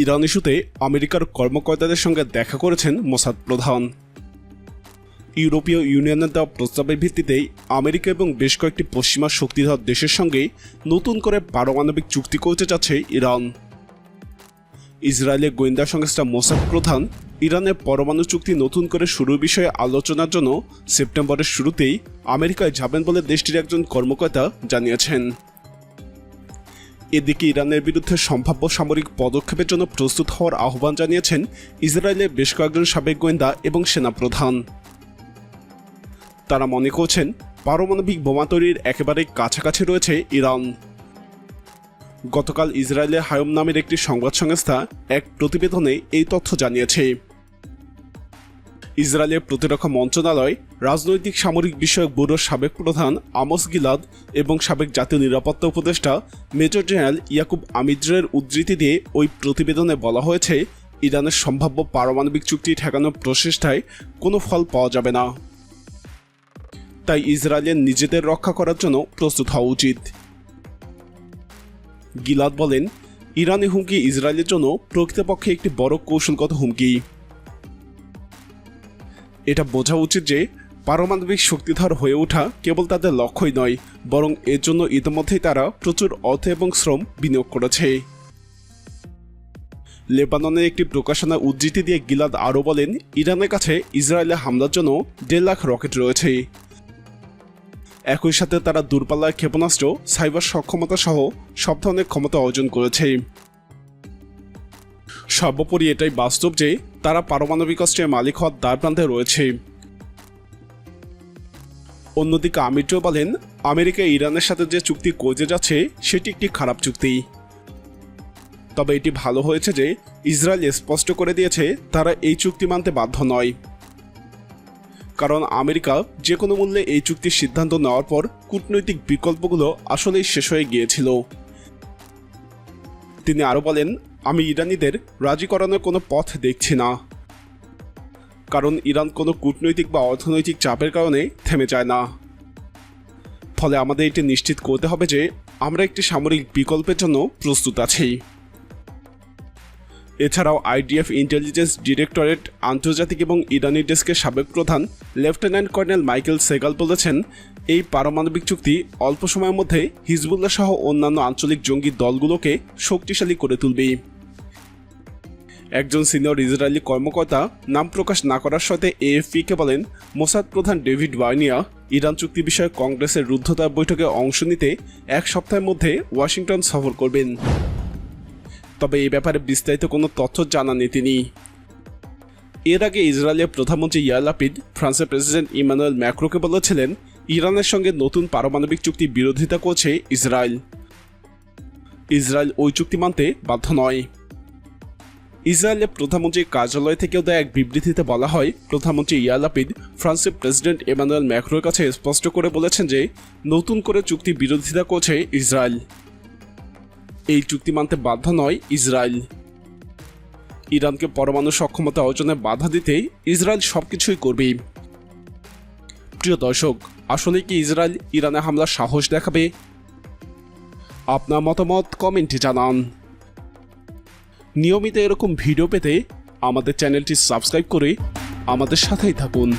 Iran ইস্যুতে আমেরিকার কর্মকর্তাদের সঙ্গে দেখা করেছেন মোসাদ প্রধান। ইউরোপীয় ইউনিয়নের দেওয়া প্রস্তাবের ভিত্তিতেই আমেরিকা এবং বেশ কয়েকটি পশ্চিমা শক্তিধর দেশের সঙ্গে নতুন করে পারমাণবিক চুক্তি করতে চাচ্ছে ইরান। ইসরায়েলের গোয়েন্দা সংস্থা মোসাদ প্রধান ইরানের পরমাণু চুক্তি নতুন করে শুরুর বিষয়ে আলোচনার জন্য সেপ্টেম্বরের শুরুতেই আমেরিকায় যাবেন বলে দেশটির একজন কর্মকর্তা জানিয়েছেন। এদিকে ইরানের বিরুদ্ধে সম্ভাব্য সামরিক পদক্ষেপের জন্য প্রস্তুত হওয়ার আহ্বান জানিয়েছেন ইসরায়েলের বেশ কয়েকজন সাবেক গোয়েন্দা এবং সেনাপ্রধান। তারা মনে করছেন পারমাণবিক বোমা তৈরির একেবারে কাছাকাছি রয়েছে ইরান। গতকাল ইসরায়েলের হায়ম নামের একটি সংবাদ সংস্থা এক প্রতিবেদনে এই তথ্য জানিয়েছে। ইসরায়েলের প্রতিরক্ষা মন্ত্রণালয়, রাজনৈতিক সামরিক বিষয়ক ব্যুরোর সাবেক প্রধান আমস গিলাদ এবং সাবেক জাতীয় নিরাপত্তা উপদেষ্টা মেজর জেনারেল ইয়াকুব আমিদ্রের উদ্ধৃতি দিয়ে ওই প্রতিবেদনে বলা হয়েছে, ইরানের সম্ভাব্য পারমাণবিক চুক্তি ঠেকানোর প্রচেষ্টায় কোনো ফল পাওয়া যাবে না। তাই ইসরায়েলের নিজেদের রক্ষা করার জন্য প্রস্তুত হওয়া উচিত। গিলাদ বলেন, ইরানি হুমকি ইসরায়েলের জন্য প্রকৃতপক্ষে একটি বড় কৌশলগত হুমকি। এটা বোঝা উচিত যে পারমাণবিক শক্তিধর হয়ে ওঠা কেবল তাদের লক্ষ্যই নয়, বরং এর জন্য ইতিমধ্যেই তারা প্রচুর অর্থ এবং শ্রম বিনিয়োগ করেছে। লেবাননের একটি প্রকাশনা উদ্ধৃতি দিয়ে গিলাদ আরও বলেন, ইরানের কাছে ইসরায়েলে হামলার জন্য দেড় লাখ রকেট রয়েছে। একই সাথে তারা দূরপাল্লার ক্ষেপণাস্ত্র, সাইবার সক্ষমতা সহ সব ধরনের ক্ষমতা অর্জন করেছে। সর্বোপরি এটাই বাস্তব যে তারা পারমাণবিক অস্ত্রের মালিক হওয়ার দ্বার প্রান্তে রয়েছে। অন্যদিকে আমিরও বলেন, আমেরিকা ইরানের সাথে যে চুক্তি করতে যাচ্ছে, সেটি একটি খারাপ চুক্তি। তবে এটি ভালো হয়েছে যে ইসরায়েল স্পষ্ট করে দিয়েছে তারা এই চুক্তি মানতে বাধ্য নয়। কারণ আমেরিকা যে কোনো মূল্যে এই চুক্তির সিদ্ধান্ত নেওয়ার পর কূটনৈতিক বিকল্পগুলো আসলেই শেষ হয়ে গিয়েছিল। তিনি আরও বলেন আমি ইরানিদের রাজি করানোর কোনো পথ দেখছি না। কারণ ইরান কোনো কূটনৈতিক বা অর্থনৈতিক চাপের কারণে থেমে যায় না। ফলে আমাদের এটি নিশ্চিত করতে হবে যে আমরা একটি সামরিক বিকল্পের জন্য প্রস্তুত আছি। এছাড়াও আইডিএফ ইন্টেলিজেন্স ডিরেক্টরেট আন্তর্জাতিক এবং ইরানি ডেস্কের সাবেক প্রধান লেফটেন্যান্ট কর্নেল মাইকেল সেগাল বলেছেন এই পারমাণবিক চুক্তি অল্প সময়ের মধ্যে হিজবুল্লাহ সহ অন্যান্য আঞ্চলিক জঙ্গি দলগুলোকে শক্তিশালী করে তুলবে। একজন সিনিয়র ইসরায়েলি কর্মকর্তা নাম প্রকাশ না করার সাথে এএফপিকে বলেন, মোসাদ প্রধান ডেভিড ওয়ার্নিয়া ইরান চুক্তি বিষয়ে কংগ্রেসের রুদ্ধতার বৈঠকে অংশ নিতে এক সপ্তাহের মধ্যে ওয়াশিংটন সফর করবেন। তবে এ ব্যাপারে বিস্তারিত কোনো তথ্য জানাননি তিনি। এর আগে ইসরায়েলের প্রধানমন্ত্রী ইয়ার লাপিদ ফ্রান্সের প্রেসিডেন্ট ইমানুয়েল ম্যাক্রোকে বলেছিলেন ইরানের সঙ্গে নতুন পারমাণবিক চুক্তি বিরোধিতা করছে ইসরায়েল। ইসরায়েল ওই চুক্তি মানতে বাধ্য নয়। ইসরায়েলের প্রধানমন্ত্রীর কার্যালয় থেকেও দেয় এক বিবৃতিতে বলা হয়, প্রধানমন্ত্রী ইয়ার লাপিদ ফ্রান্সের প্রেসিডেন্ট এমানুয়েল ম্যাক্রোর কাছে স্পষ্ট করে বলেছেন যে, নতুন করে চুক্তি বিরোধিতা করছে ইসরায়েল। এই চুক্তি মানতে বাধ্য নয় ইসরায়েল। ইরানকে পরমাণু সক্ষমতা অর্জনে বাধা দিতে ইসরায়েল সবকিছুই করবে প্রিয় দর্শক আসলে কি ইসরায়েল ইরানে হামলার সাহস দেখাবে? আপনার মতামত কমেন্টে জানান। নিয়মিত এরকম ভিডিও পেতে আমাদের চ্যানেলটি সাবস্ক্রাইব করে আমাদের সাথেই থাকুন।